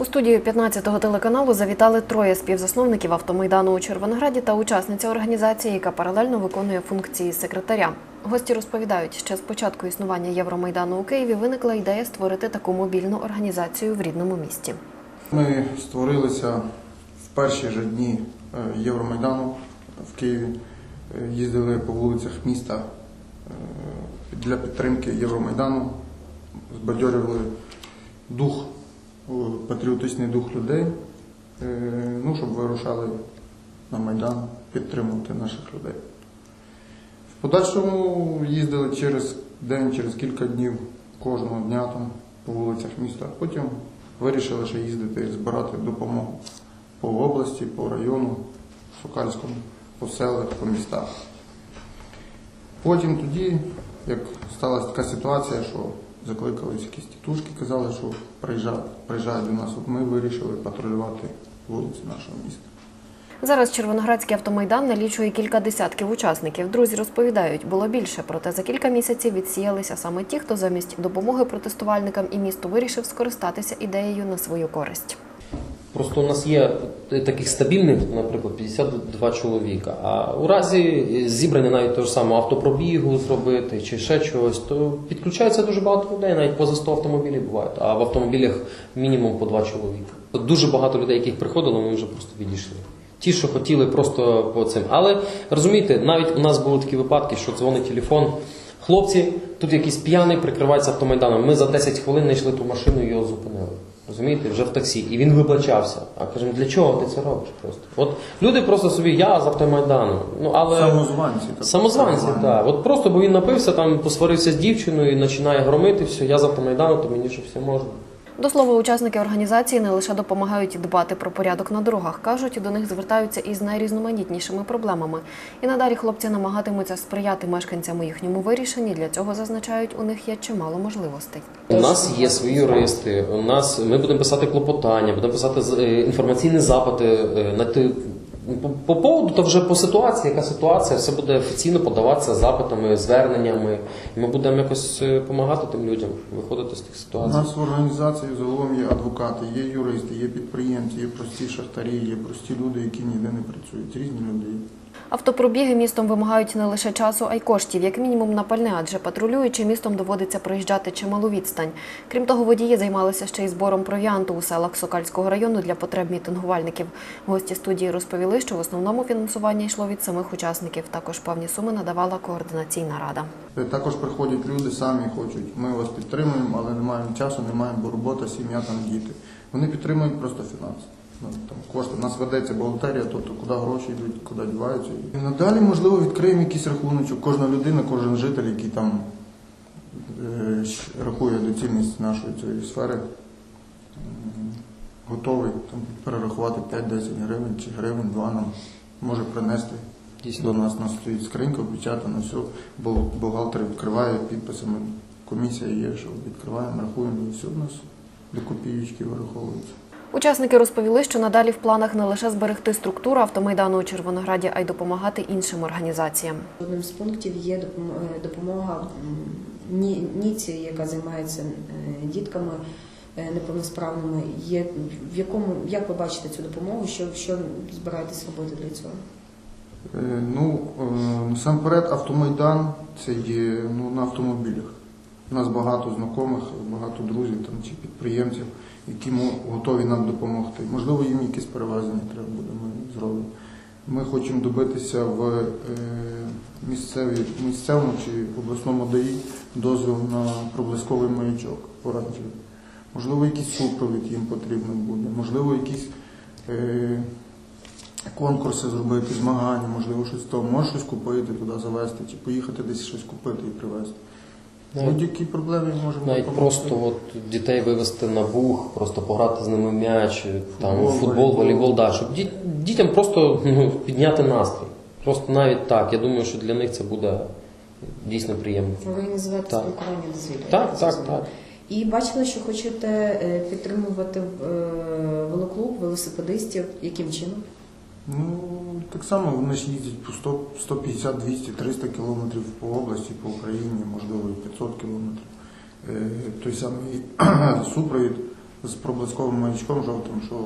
У студію 15-го телеканалу завітали троє співзасновників автомайдану у Червонограді та учасниця організації, яка паралельно виконує функції секретаря. Гості розповідають, ще з початку існування Євромайдану у Києві виникла ідея створити таку мобільну організацію в рідному місті. Ми створилися в перші ж дні е, Євромайдану в Києві. Е, Їздили по вулицях міста е, для підтримки Євромайдану, збадьорювали дух, патріотичний дух людей, е, ну, щоб вирушали на Майдан підтримувати наших людей. В подальшому їздили через день, через кілька днів кожного дня там по вулицях міста. Потім вирішили ще їздити і збирати допомогу по області, по району, Сокальському, по селах, по містах. Потім тоді, як сталася така ситуація, що закликались якісь тітушки, казали, що приїжджають, приїжджають до нас, от ми вирішили патрулювати вулиці нашого міста. Зараз Червоноградський автомайдан налічує кілька десятків учасників. Друзі розповідають, було більше, проте за кілька місяців відсіялися саме ті, хто замість допомоги протестувальникам і місту вирішив скористатися ідеєю на свою користь. Просто у нас є таких стабільних, наприклад, 52 чоловіка. А у разі зібрання навіть того ж самого автопробігу зробити чи ще чогось, то підключається дуже багато людей, навіть поза 100 автомобілів бувають, а в автомобілях мінімум по 2 чоловіка. Дуже багато людей, яких приходило, ми вже просто відійшли. Ті, що хотіли просто по цим. Але розумієте, навіть у нас були такі випадки, що дзвонить телефон. Хлопці, тут якийсь п'яний прикривається автомайданом. Ми за 10 хвилин знайшли ту машину і його зупинили. Розумієте, вже в таксі. І він вибачався. А кажемо, для чого ти це робиш? Просто от люди просто собі, я з автомайдану. Ну але Самозванці. так. самозванці, так. От просто бо він напився, там посварився з дівчиною і починає громити все. Я з автомайдану, то мені що все можна. До слова, учасники організації не лише допомагають дбати про порядок на дорогах, кажуть, до них звертаються із найрізноманітнішими проблемами. І надалі хлопці намагатимуться сприяти мешканцям у їхньому вирішенні. Для цього зазначають, у них є чимало можливостей. У нас є свої юристи. У нас ми будемо писати клопотання, будемо писати е, інформаційні запити е, на ти. По, по поводу, то вже по ситуації, яка ситуація, все буде офіційно подаватися запитами, зверненнями, і ми будемо якось допомагати тим людям виходити з тих У ситуацій. нас в організації загалом є адвокати, є юристи, є підприємці, є прості шахтарі, є прості люди, які ніде не працюють. Різні люди. Автопробіги містом вимагають не лише часу, а й коштів, як мінімум на пальне, адже патрулюючи містом доводиться проїжджати чималу відстань. Крім того, водії займалися ще й збором провіанту у селах Сокальського району для потреб мітингувальників. Гості студії розповіли, що в основному фінансування йшло від самих учасників. Також певні суми надавала координаційна рада. Е, Також приходять люди, самі хочуть. Ми вас підтримуємо, але не маємо часу, не маємо, бо робота, сім'я, там діти. Вони підтримують просто фінанси. Ну, там кошти. У нас ведеться бухгалтерія, тобто куди гроші йдуть, куди діваються. І надалі, можливо, відкриємо якийсь рахуночок. Кожна людина, кожен житель, який там е, рахує доцільність нашої цієї сфери, готовий там, перерахувати 5-10 гривень чи гривень, два нам може принести. Дійсно. До нас у нас стоїть скринька, опечатана, все. Бу- Бухгалтер відкриває підписами. Комісія є, що відкриваємо, рахуємо, і все в нас до копійки вираховується. Учасники розповіли, що надалі в планах не лише зберегти структуру автомайдану у Червонограді, а й допомагати іншим організаціям. Одним з пунктів є е, допомога Ніці, яка займається е, дітками е, неповносправними. Є в якому як ви бачите цю допомогу? Що що збираєтесь робити для цього? Ну, насамперед, автомайдан це є ну, на автомобілях. У нас багато знайомих, багато друзів там, чи підприємців, які готові нам допомогти. Можливо, їм якесь перевезення треба буде, ми зробимо. Ми хочемо добитися в е, місцеві, місцевому чи обласному ДАІ дозвіл на проблисковий маячок оранжевий. Можливо, якийсь супровід їм потрібно буде, можливо, якісь е, конкурси зробити, змагання, можливо, щось того. Може щось купити, туди завезти, чи поїхати десь щось купити і привезти. Навіть- Будь-які проблеми можемо Навіть допомогти. просто от дітей вивезти на бух, просто пограти з ними в м'яч, там Футбол, футбол, волейбол. да, щоб діт- дітям просто ну, підняти настрій. Просто навіть так. Я думаю, що для них це буде дійсно приємно. Організувати Так. спілкування дозвілля. Так, так, так. І бачила, що хочете е, підтримувати е, велоклуб, велосипедистів. Яким чином? Ну, так само вони ж їздять по 100, 150, 200, 300 кілометрів по області, по Україні, можливо, і 500 кілометрів. Той самий супровід з проблисковим маячком жовтим, що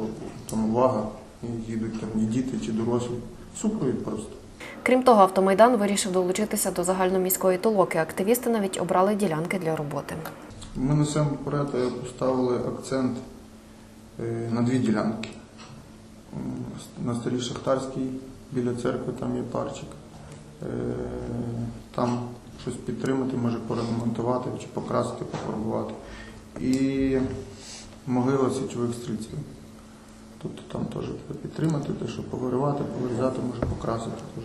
там увага, і їдуть там і діти чи дорослі. Супровід просто. Крім того, автомайдан вирішив долучитися до загальноміської толоки. Активісти навіть обрали ділянки для роботи. Ми насамперед поставили акцент е, на дві ділянки. На старій Шахтарській біля церкви там є парчик. Е, Там щось підтримати, може поремонтувати чи покрасити, пофарбувати. І могила січових стрільців. Тобто там теж підтримати, те, що повиривати, повирізати, може покрасити теж.